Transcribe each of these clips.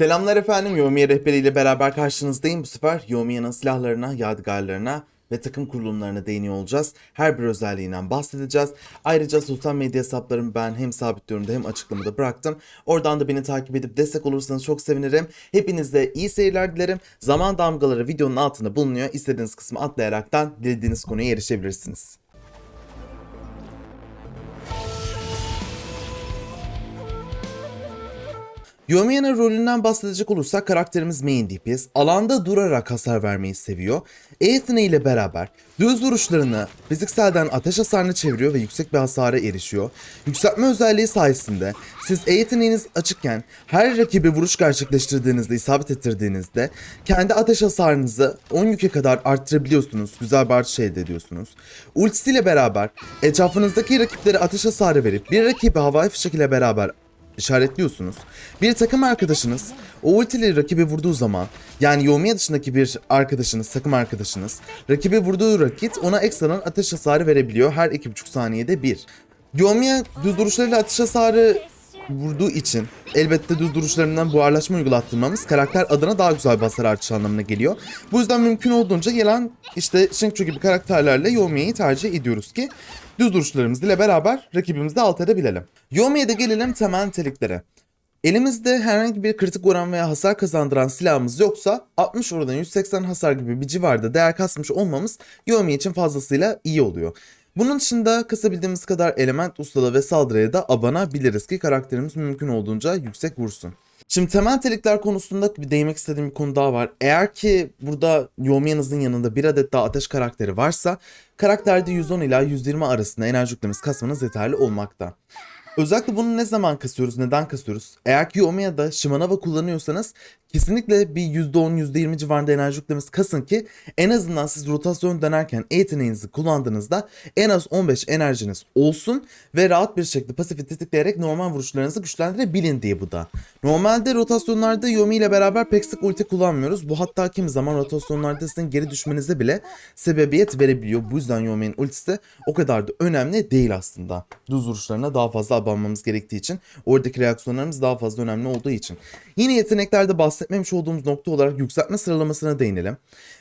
Selamlar efendim, Yomiye rehberiyle beraber karşınızdayım. Bu sefer Yomiye'nin silahlarına, yadigarlarına ve takım kurulumlarına değiniyor olacağız. Her bir özelliğinden bahsedeceğiz. Ayrıca sosyal medya hesaplarımı ben hem sabit yorumda hem açıklamada bıraktım. Oradan da beni takip edip destek olursanız çok sevinirim. Hepinize iyi seyirler dilerim. Zaman damgaları videonun altında bulunuyor. İstediğiniz kısmı atlayaraktan dilediğiniz konuya erişebilirsiniz. Yomiye'nin rolünden bahsedecek olursak karakterimiz main DPS. Alanda durarak hasar vermeyi seviyor. Aethna ile beraber düz vuruşlarını fizikselden ateş hasarına çeviriyor ve yüksek bir hasara erişiyor. Yükseltme özelliği sayesinde siz Aethna'nız açıkken her rakibi vuruş gerçekleştirdiğinizde, isabet ettirdiğinizde kendi ateş hasarınızı 10 yüke kadar arttırabiliyorsunuz. Güzel bir artış elde ediyorsunuz. Ultisiyle beraber etrafınızdaki rakiplere ateş hasarı verip bir rakibi havai fişek ile beraber işaretliyorsunuz. Bir takım arkadaşınız o ultileri rakibe vurduğu zaman yani Yomiya dışındaki bir arkadaşınız, takım arkadaşınız rakibe vurduğu rakit ona ekstradan ateş hasarı verebiliyor her 2,5 saniyede bir. Yomiya düz duruşlarıyla ateş hasarı vurduğu için elbette düz duruşlarından buharlaşma uygulattırmamız karakter adına daha güzel bir hasar anlamına geliyor. Bu yüzden mümkün olduğunca gelen işte Shingchu gibi karakterlerle Yomiya'yı tercih ediyoruz ki düz duruşlarımız ile beraber rakibimizi de alt edebilelim. Yomia'da gelelim temel niteliklere. Elimizde herhangi bir kritik oran veya hasar kazandıran silahımız yoksa 60 oradan 180 hasar gibi bir civarda değer kasmış olmamız Yomi için fazlasıyla iyi oluyor. Bunun dışında kasabildiğimiz kadar element ustalığı ve saldırıya da abanabiliriz ki karakterimiz mümkün olduğunca yüksek vursun. Şimdi temel nitelikler konusunda bir değinmek istediğim bir konu daha var. Eğer ki burada Yomiyanızın yanında bir adet daha ateş karakteri varsa karakterde 110 ila 120 arasında enerji yüklemesi kasmanız yeterli olmakta. Özellikle bunu ne zaman kasıyoruz, neden kasıyoruz? Eğer ki Yomiya'da Shimanova kullanıyorsanız kesinlikle bir %10, %20 civarında enerji yüklemesi kasın ki en azından siz rotasyon dönerken yeteneğinizi kullandığınızda en az 15 enerjiniz olsun ve rahat bir şekilde pasifi tetikleyerek normal vuruşlarınızı güçlendirebilin diye bu da. Normalde rotasyonlarda Yomi ile beraber pek sık ulti kullanmıyoruz. Bu hatta kimi zaman rotasyonlarda sizin geri düşmenize bile sebebiyet verebiliyor. Bu yüzden Yomi'nin ultisi o kadar da önemli değil aslında. Düz vuruşlarına daha fazla abanmamız gerektiği için oradaki reaksiyonlarımız daha fazla önemli olduğu için. Yine yeteneklerde bahsetmemiş olduğumuz nokta olarak yükseltme sıralamasına değinelim.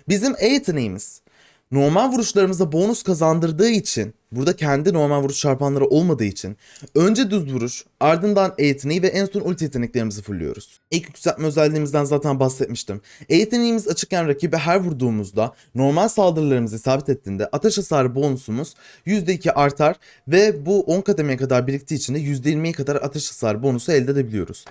Bizim E yeteneğimiz normal vuruşlarımıza bonus kazandırdığı için burada kendi normal vuruş çarpanları olmadığı için önce düz vuruş ardından E yeteneği ve en son ulti yeteneklerimizi fulluyoruz. İlk yükseltme özelliğimizden zaten bahsetmiştim. E yeteneğimiz açıkken rakibe her vurduğumuzda normal saldırılarımızı isabet ettiğinde ateş hasarı bonusumuz %2 artar ve bu 10 kademeye kadar biriktiği için de %20'ye kadar ateş hasarı bonusu elde edebiliyoruz.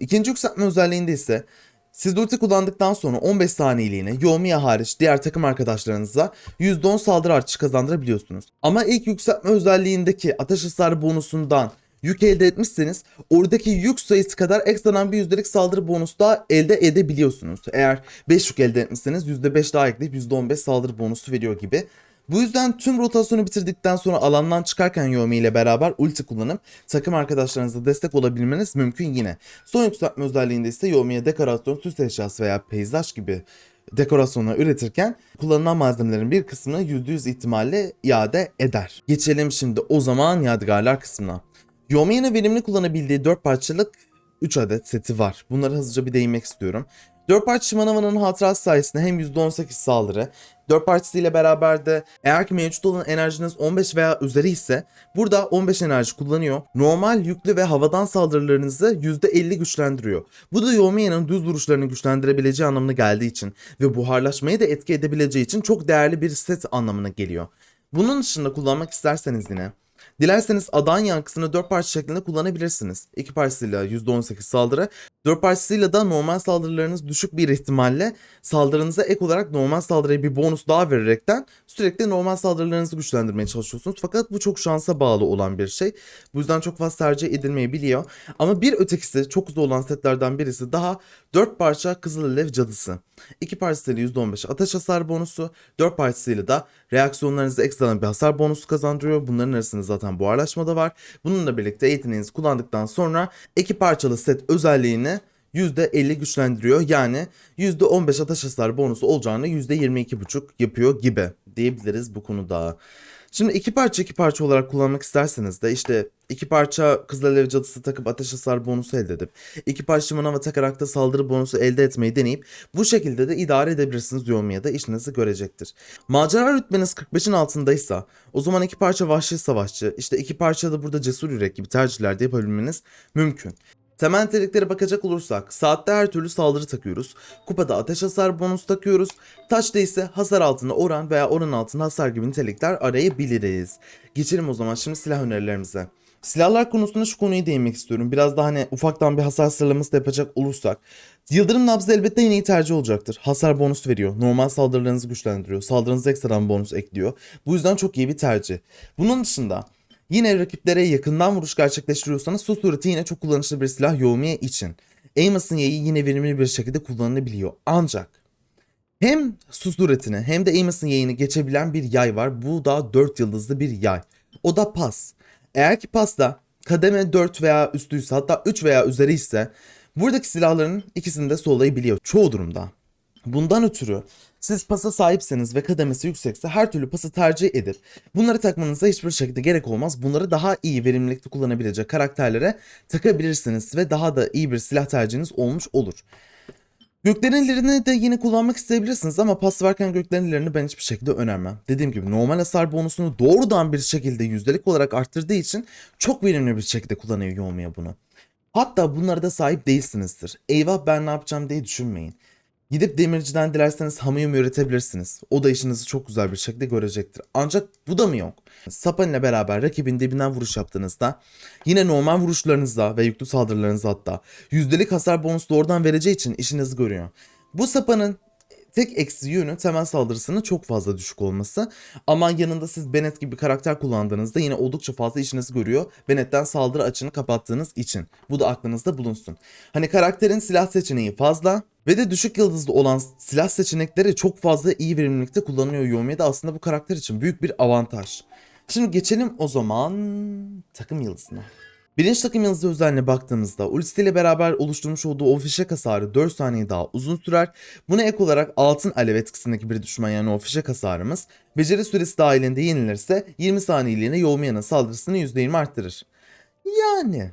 İkinci yükseltme özelliğinde ise siz ulti kullandıktan sonra 15 saniyeliğine Yomiya hariç diğer takım arkadaşlarınıza %10 saldırı artışı kazandırabiliyorsunuz. Ama ilk yükseltme özelliğindeki ateş hasarı bonusundan yük elde etmişseniz oradaki yük sayısı kadar ekstradan bir yüzdelik saldırı bonusu da elde edebiliyorsunuz. Eğer 5 yük elde etmişseniz %5 daha ekleyip %15 saldırı bonusu veriyor gibi. Bu yüzden tüm rotasyonu bitirdikten sonra alandan çıkarken Yomi ile beraber ulti kullanıp takım arkadaşlarınıza destek olabilmeniz mümkün yine. Son yükseltme özelliğinde ise Yomi'ye dekorasyon, süs eşyası veya peyzaj gibi dekorasyonlar üretirken kullanılan malzemelerin bir kısmını %100 ihtimalle iade eder. Geçelim şimdi o zaman yadigarlar kısmına. Yomi'nin verimli kullanabildiği 4 parçalık 3 adet seti var. Bunlara hızlıca bir değinmek istiyorum. 4 parça Shimanowa'nın hatırası sayesinde hem %18 saldırı, 4 parçasıyla beraber de eğer ki mevcut olan enerjiniz 15 veya üzeri ise burada 15 enerji kullanıyor. Normal yüklü ve havadan saldırılarınızı %50 güçlendiriyor. Bu da Yomia'nın düz vuruşlarını güçlendirebileceği anlamına geldiği için ve buharlaşmayı da etki edebileceği için çok değerli bir set anlamına geliyor. Bunun dışında kullanmak isterseniz yine Dilerseniz adan yankısını 4 parça şeklinde kullanabilirsiniz. 2 parçasıyla %18 saldırı, 4 parçasıyla da normal saldırılarınız düşük bir ihtimalle saldırınıza ek olarak normal saldırıya bir bonus daha vererekten sürekli normal saldırılarınızı güçlendirmeye çalışıyorsunuz. Fakat bu çok şansa bağlı olan bir şey. Bu yüzden çok fazla tercih edilmeyebiliyor. Ama bir ötekisi çok hızlı olan setlerden birisi daha 4 parça Kızıl Alev Cadısı. 2 parçasıyla %15 ateş hasar bonusu, 4 parçasıyla da reaksiyonlarınızı ekstradan bir hasar bonusu kazandırıyor. Bunların arasında zaten buharlaşma da var. Bununla birlikte yeteneğinizi kullandıktan sonra iki parçalı set özelliğini %50 güçlendiriyor. Yani %15 ateş hasar bonusu olacağını %22,5 yapıyor gibi diyebiliriz bu konuda. Şimdi iki parça iki parça olarak kullanmak isterseniz de işte iki parça Kızıl Alev Cadısı takıp ateş hasar bonusu elde edip iki parça manava takarak da saldırı bonusu elde etmeyi deneyip bu şekilde de idare edebilirsiniz Yomiya da işinizi görecektir. Macera rütbeniz 45'in altındaysa o zaman iki parça vahşi savaşçı işte iki parça da burada cesur yürek gibi tercihler de yapabilmeniz mümkün. Temel niteliklere bakacak olursak saatte her türlü saldırı takıyoruz. Kupada ateş hasar bonus takıyoruz. Taçta ise hasar altında oran veya oran altında hasar gibi nitelikler arayabiliriz. Geçelim o zaman şimdi silah önerilerimize. Silahlar konusunda şu konuyu değinmek istiyorum. Biraz daha hani ufaktan bir hasar sıralaması da yapacak olursak. Yıldırım nabzı elbette yine iyi tercih olacaktır. Hasar bonus veriyor. Normal saldırılarınızı güçlendiriyor. Saldırınıza ekstradan bonus ekliyor. Bu yüzden çok iyi bir tercih. Bunun dışında Yine rakiplere yakından vuruş gerçekleştiriyorsanız su sureti yine çok kullanışlı bir silah Yomiye için. Amos'un yayı yine verimli bir şekilde kullanılabiliyor. Ancak hem su suretini hem de Amos'un yayını geçebilen bir yay var. Bu da 4 yıldızlı bir yay. O da pas. Eğer ki pasta kademe 4 veya üstüyse hatta 3 veya üzeri ise buradaki silahların ikisini de sollayabiliyor çoğu durumda. Bundan ötürü siz pasa sahipseniz ve kademesi yüksekse her türlü pası tercih edip bunları takmanıza hiçbir şekilde gerek olmaz. Bunları daha iyi verimlilikte kullanabilecek karakterlere takabilirsiniz ve daha da iyi bir silah tercihiniz olmuş olur. Gökdelerini de yine kullanmak isteyebilirsiniz ama pas varken gökdelerini ben hiçbir şekilde önermem. Dediğim gibi normal hasar bonusunu doğrudan bir şekilde yüzdelik olarak arttırdığı için çok verimli bir şekilde kullanıyor Yomiya bunu. Hatta bunlara da sahip değilsinizdir. Eyvah ben ne yapacağım diye düşünmeyin. Gidip demirciden dilerseniz hamiyum üretebilirsiniz. O da işinizi çok güzel bir şekilde görecektir. Ancak bu da mı yok? Sapan ile beraber rakibin dibinden vuruş yaptığınızda yine normal vuruşlarınızda ve yüklü saldırılarınızda hatta yüzdelik hasar bonusu doğrudan vereceği için işinizi görüyor. Bu sapanın tek eksi yönü temel saldırısının çok fazla düşük olması. Ama yanında siz Bennett gibi bir karakter kullandığınızda yine oldukça fazla işinizi görüyor. Bennett'ten saldırı açını kapattığınız için. Bu da aklınızda bulunsun. Hani karakterin silah seçeneği fazla ve de düşük yıldızlı olan silah seçenekleri çok fazla iyi verimlilikte kullanılıyor Yomi'ye de aslında bu karakter için büyük bir avantaj. Şimdi geçelim o zaman takım yıldızına. Birinci takım yıldızı özelliğine baktığımızda ultisi ile beraber oluşturmuş olduğu o fişek hasarı 4 saniye daha uzun sürer. Buna ek olarak altın alev etkisindeki bir düşman yani o fişek hasarımız beceri süresi dahilinde yenilirse 20 saniyeliğine Yomia'nın saldırısını %20 arttırır. Yani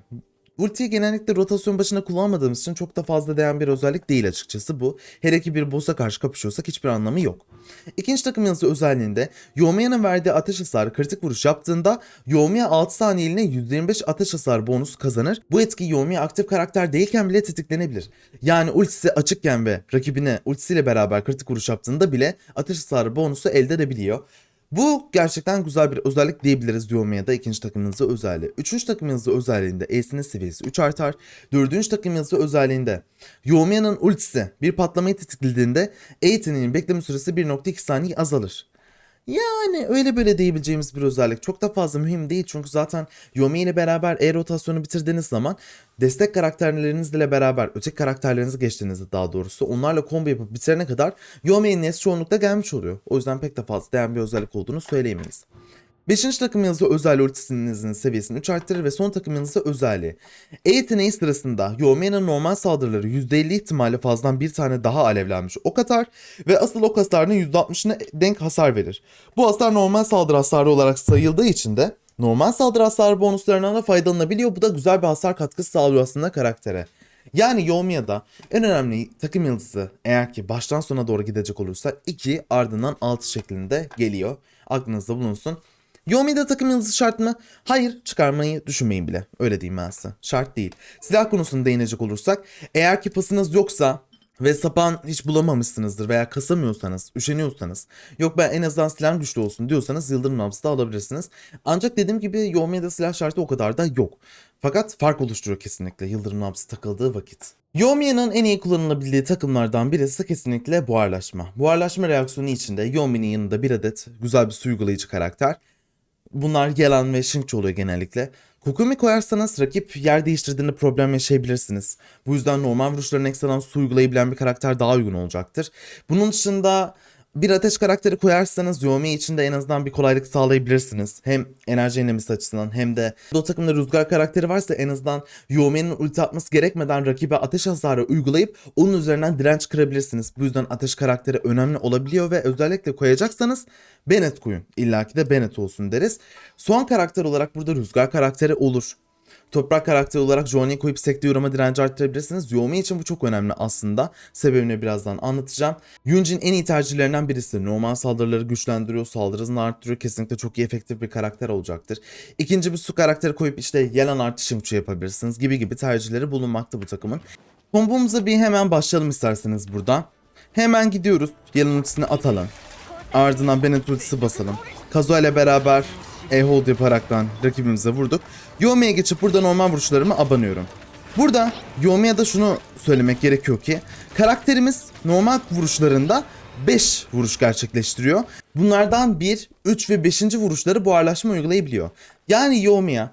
Ultiyi genellikle rotasyon başına kullanmadığımız için çok da fazla değen bir özellik değil açıkçası bu. Hele ki bir boss'a karşı kapışıyorsak hiçbir anlamı yok. İkinci takım yıldızı özelliğinde Yomia'nın verdiği ateş hasarı kritik vuruş yaptığında Yomiya 6 saniyeliğine %25 ateş hasarı bonus kazanır. Bu etki Yomiya aktif karakter değilken bile tetiklenebilir. Yani ultisi açıkken ve rakibine ultisiyle beraber kritik vuruş yaptığında bile ateş hasarı bonusu elde edebiliyor. Bu gerçekten güzel bir özellik diyebiliriz Yomia'da ikinci takımınızı özelliği. Üçüncü takımınızı özelliğinde E'sinin seviyesi 3 artar. Dördüncü takımınızı özelliğinde Yomia'nın ultisi bir patlamayı tetiklediğinde E yeteneğinin bekleme süresi 1.2 saniye azalır. Yani öyle böyle diyebileceğimiz bir özellik. Çok da fazla mühim değil çünkü zaten Yomi ile beraber E rotasyonu bitirdiğiniz zaman destek karakterlerinizle beraber öteki karakterlerinizi geçtiğinizde daha doğrusu onlarla combo yapıp bitirene kadar Yomi'nin nesli çoğunlukla gelmiş oluyor. O yüzden pek de fazla değen bir özellik olduğunu söyleyemeyiz. 5. takım yıldızı özel ultisinizin seviyesini 3 arttırır ve son takım yıldızı özelliği. E sırasında Yomia'nın normal saldırıları %50 ihtimalle fazladan bir tane daha alevlenmiş ok atar ve asıl ok hasarının %60'ına denk hasar verir. Bu hasar normal saldırı hasarı olarak sayıldığı için de normal saldırı hasarı bonuslarından da faydalanabiliyor. Bu da güzel bir hasar katkısı sağlıyor aslında karaktere. Yani Yomia'da en önemli takım yıldızı eğer ki baştan sona doğru gidecek olursa 2 ardından 6 şeklinde geliyor. Aklınızda bulunsun. Yomi'de takım yıldızı şart mı? Hayır çıkarmayı düşünmeyin bile. Öyle diyeyim ben size. Şart değil. Silah konusunda değinecek olursak eğer ki pasınız yoksa ve sapan hiç bulamamışsınızdır veya kasamıyorsanız, üşeniyorsanız, yok ben en azından silahım güçlü olsun diyorsanız Yıldırım Nabzı da alabilirsiniz. Ancak dediğim gibi Yomi'de silah şartı o kadar da yok. Fakat fark oluşturuyor kesinlikle Yıldırım Nabzı takıldığı vakit. Yomi'nin en iyi kullanılabildiği takımlardan birisi kesinlikle buharlaşma. Buharlaşma reaksiyonu içinde Yomi'nin yanında bir adet güzel bir su karakter Bunlar Yelan ve Shinchi oluyor genellikle. Kokumi koyarsanız rakip yer değiştirdiğinde problem yaşayabilirsiniz. Bu yüzden normal vuruşların ekstradan su uygulayabilen bir karakter daha uygun olacaktır. Bunun dışında bir ateş karakteri koyarsanız Yomi için de en azından bir kolaylık sağlayabilirsiniz. Hem enerji enemisi açısından hem de o takımda rüzgar karakteri varsa en azından Yomi'nin ulti atması gerekmeden rakibe ateş hasarı uygulayıp onun üzerinden direnç kırabilirsiniz. Bu yüzden ateş karakteri önemli olabiliyor ve özellikle koyacaksanız Bennett koyun. İlla ki de Bennett olsun deriz. Son karakter olarak burada rüzgar karakteri olur. Toprak karakteri olarak Johnny'yi koyup sekte uğrama direnci arttırabilirsiniz. Yomi için bu çok önemli aslında. Sebebini birazdan anlatacağım. Yunjin en iyi tercihlerinden birisi. Normal saldırıları güçlendiriyor, saldırı hızını arttırıyor. Kesinlikle çok iyi efektif bir karakter olacaktır. İkinci bir su karakteri koyup işte yalan artışı uçu yapabilirsiniz gibi gibi tercihleri bulunmakta bu takımın. Kombomuza bir hemen başlayalım isterseniz burada. Hemen gidiyoruz. Yalan ultisini atalım. Ardından Bennett ultisi basalım. Kazuha ile beraber E-Hold yaparaktan rakibimize vurduk. Yomi'ye geçip burada normal vuruşlarımı abanıyorum. Burada Yomi'ye da şunu söylemek gerekiyor ki karakterimiz normal vuruşlarında 5 vuruş gerçekleştiriyor. Bunlardan 1, 3 ve 5. vuruşları buharlaşma uygulayabiliyor. Yani Yomi'ye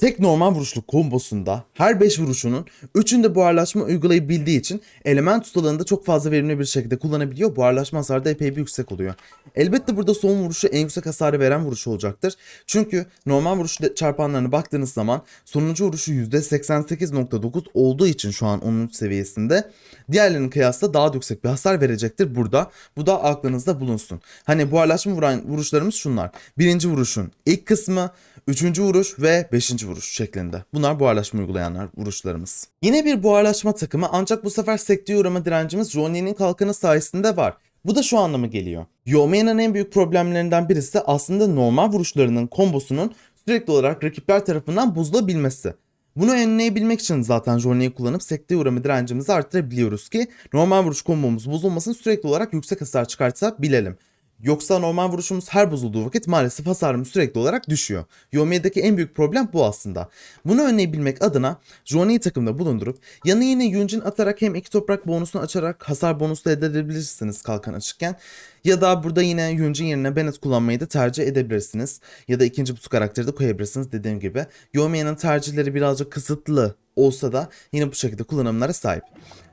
Tek normal vuruşluk kombosunda her 5 vuruşunun 3'ünde buharlaşma uygulayabildiği için element ustalığında çok fazla verimli bir şekilde kullanabiliyor. Buharlaşma hasarı da epey bir yüksek oluyor. Elbette burada son vuruşu en yüksek hasarı veren vuruş olacaktır. Çünkü normal vuruş çarpanlarına baktığınız zaman sonuncu vuruşu %88.9 olduğu için şu an 13 seviyesinde diğerlerinin kıyasla daha da yüksek bir hasar verecektir burada. Bu da aklınızda bulunsun. Hani buharlaşma vuran vuruşlarımız şunlar. Birinci vuruşun ilk kısmı, Üçüncü vuruş ve beşinci vuruş şeklinde. Bunlar buharlaşma uygulayanlar vuruşlarımız. Yine bir buharlaşma takımı ancak bu sefer sekteye uğrama direncimiz Johnny'nin kalkanı sayesinde var. Bu da şu anlamı geliyor. Yomia'nın en büyük problemlerinden birisi aslında normal vuruşlarının kombosunun sürekli olarak rakipler tarafından bozulabilmesi. Bunu önleyebilmek için zaten Johnny'yi kullanıp sekteye uğrama direncimizi arttırabiliyoruz ki normal vuruş kombomuz bozulmasın sürekli olarak yüksek hasar çıkartabilelim. Yoksa normal vuruşumuz her bozulduğu vakit maalesef hasarımız sürekli olarak düşüyor. Yomi'deki en büyük problem bu aslında. Bunu önleyebilmek adına Johnny'yi takımda bulundurup yanı yine Yunjin atarak hem iki toprak bonusunu açarak hasar bonusu da elde edebilirsiniz kalkan açıkken. Ya da burada yine Yunjin yerine Bennett kullanmayı da tercih edebilirsiniz. Ya da ikinci bu karakteri de koyabilirsiniz dediğim gibi. Yomi'nin tercihleri birazcık kısıtlı olsa da yine bu şekilde kullanımlara sahip.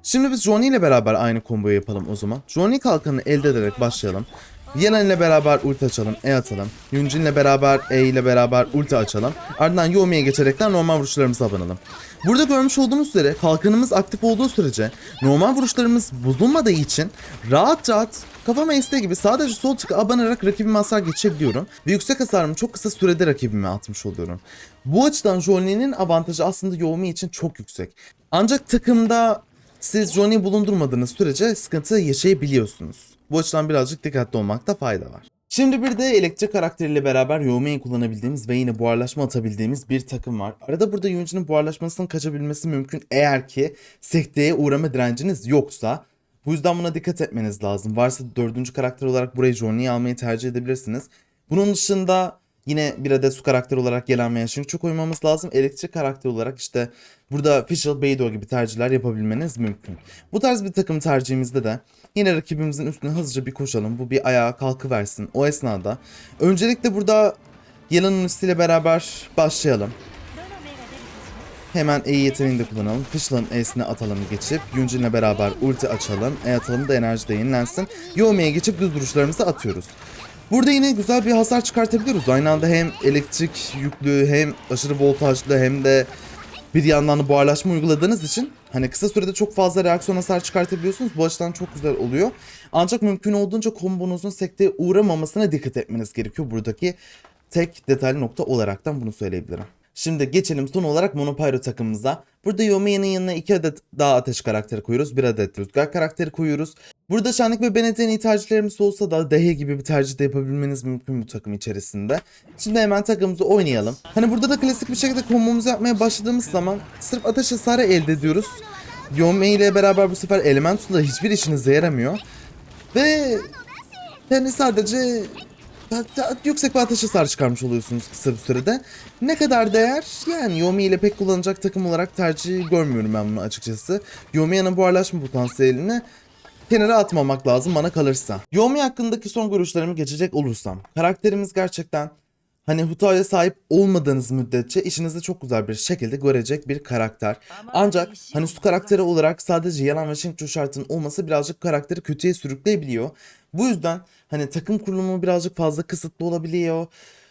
Şimdi biz Johnny ile beraber aynı komboyu yapalım o zaman. Johnny kalkanını elde ederek başlayalım. Yenan ile beraber ulti açalım, E atalım. Yunjin ile beraber E ile beraber ulti açalım. Ardından Yomi'ye geçerekten normal vuruşlarımıza abanalım. Burada görmüş olduğunuz üzere kalkanımız aktif olduğu sürece normal vuruşlarımız bozulmadığı için rahat rahat kafama estiği gibi sadece sol tıka abanarak rakibime hasar geçebiliyorum. Ve yüksek hasarımı çok kısa sürede rakibime atmış oluyorum. Bu açıdan Johnny'nin avantajı aslında Yomi için çok yüksek. Ancak takımda siz Johnny bulundurmadığınız sürece sıkıntı yaşayabiliyorsunuz. Bu açıdan birazcık dikkatli olmakta fayda var. Şimdi bir de elektrik karakteriyle beraber Yomi'yi kullanabildiğimiz ve yine buharlaşma atabildiğimiz bir takım var. Arada burada Yunji'nin buharlaşmasının kaçabilmesi mümkün eğer ki sekteye uğrama direnciniz yoksa. Bu yüzden buna dikkat etmeniz lazım. Varsa dördüncü karakter olarak burayı Johnny'yi almayı tercih edebilirsiniz. Bunun dışında yine bir adet su karakteri olarak gelen veya çok koymamız lazım. Elektrik karakteri olarak işte burada Fischl, Beidou gibi tercihler yapabilmeniz mümkün. Bu tarz bir takım tercihimizde de yine rakibimizin üstüne hızlıca bir koşalım. Bu bir ayağa kalkıversin. O esnada öncelikle burada Yelan'ın üstüyle beraber başlayalım. Hemen E yeteneğini de kullanalım. Fischl'ın E'sini atalım geçip Yunjin'le beraber ulti açalım. E atalım da enerji de yenilensin. Yomi'ye geçip düz duruşlarımızı atıyoruz. Burada yine güzel bir hasar çıkartabiliyoruz. Aynı anda hem elektrik yüklü hem aşırı voltajlı hem de bir yandan da buharlaşma uyguladığınız için hani kısa sürede çok fazla reaksiyon hasar çıkartabiliyorsunuz. Bu açıdan çok güzel oluyor. Ancak mümkün olduğunca kombonuzun sekteye uğramamasına dikkat etmeniz gerekiyor. Buradaki tek detaylı nokta olaraktan bunu söyleyebilirim. Şimdi geçelim son olarak Monopyro takımımıza. Burada Yomi'nin yanına iki adet daha ateş karakteri koyuyoruz. Bir adet rüzgar karakteri koyuyoruz. Burada Şenlik ve Bennett'in iyi tercihlerimiz olsa da Dehe gibi bir tercih de yapabilmeniz mümkün bu takım içerisinde. Şimdi hemen takımımızı oynayalım. Hani burada da klasik bir şekilde kombomuzu yapmaya başladığımız zaman sırf ateş hasarı elde ediyoruz. Yomi ile beraber bu sefer Elemental da hiçbir işinize yaramıyor. Ve yani sadece yüksek bir ateş hasarı çıkarmış oluyorsunuz kısa bir sürede. Ne kadar değer? Yani Yomi ile pek kullanacak takım olarak tercih görmüyorum ben bunu açıkçası. Yomi'nin buharlaşma potansiyelini kenara atmamak lazım bana kalırsa. Yomi hakkındaki son görüşlerimi geçecek olursam. Karakterimiz gerçekten hani Huta'ya sahip olmadığınız müddetçe işinizde çok güzel bir şekilde görecek bir karakter. Ancak hani su karakteri olarak sadece yalan ve Shingchu şartının olması birazcık karakteri kötüye sürükleyebiliyor. Bu yüzden hani takım kurulumu birazcık fazla kısıtlı olabiliyor.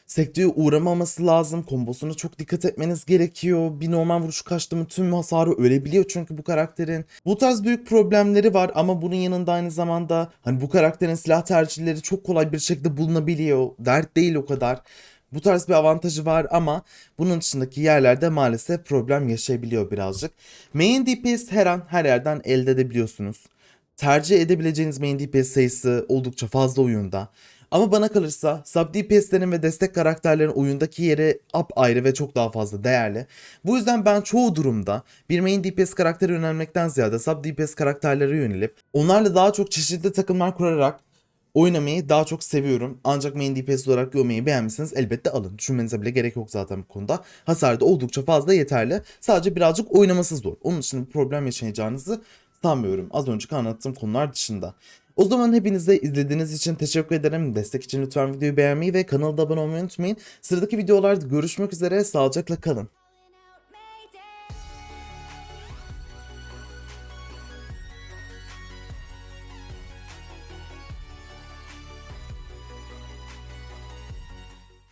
Sekteye uğramaması lazım. Kombosuna çok dikkat etmeniz gerekiyor. Bir normal vuruş kaçtı mı tüm hasarı ölebiliyor çünkü bu karakterin. Bu tarz büyük problemleri var ama bunun yanında aynı zamanda hani bu karakterin silah tercihleri çok kolay bir şekilde bulunabiliyor. Dert değil o kadar. Bu tarz bir avantajı var ama bunun dışındaki yerlerde maalesef problem yaşayabiliyor birazcık. Main DPS her an her yerden elde edebiliyorsunuz. Tercih edebileceğiniz main DPS sayısı oldukça fazla oyunda. Ama bana kalırsa sub DPS'lerin ve destek karakterlerin oyundaki yeri ayrı ve çok daha fazla değerli. Bu yüzden ben çoğu durumda bir main DPS karakteri yönelmekten ziyade sub DPS karakterlere yönelip onlarla daha çok çeşitli takımlar kurarak oynamayı daha çok seviyorum. Ancak main DPS olarak görmeyi beğenmişsiniz elbette alın. Düşünmenize bile gerek yok zaten bu konuda. Hasar da oldukça fazla yeterli. Sadece birazcık oynaması zor. Onun için bir problem yaşayacağınızı sanmıyorum. Az önceki anlattığım konular dışında. O zaman hepinize izlediğiniz için teşekkür ederim. Destek için lütfen videoyu beğenmeyi ve kanala da abone olmayı unutmayın. Sıradaki videolarda görüşmek üzere. Sağlıcakla kalın.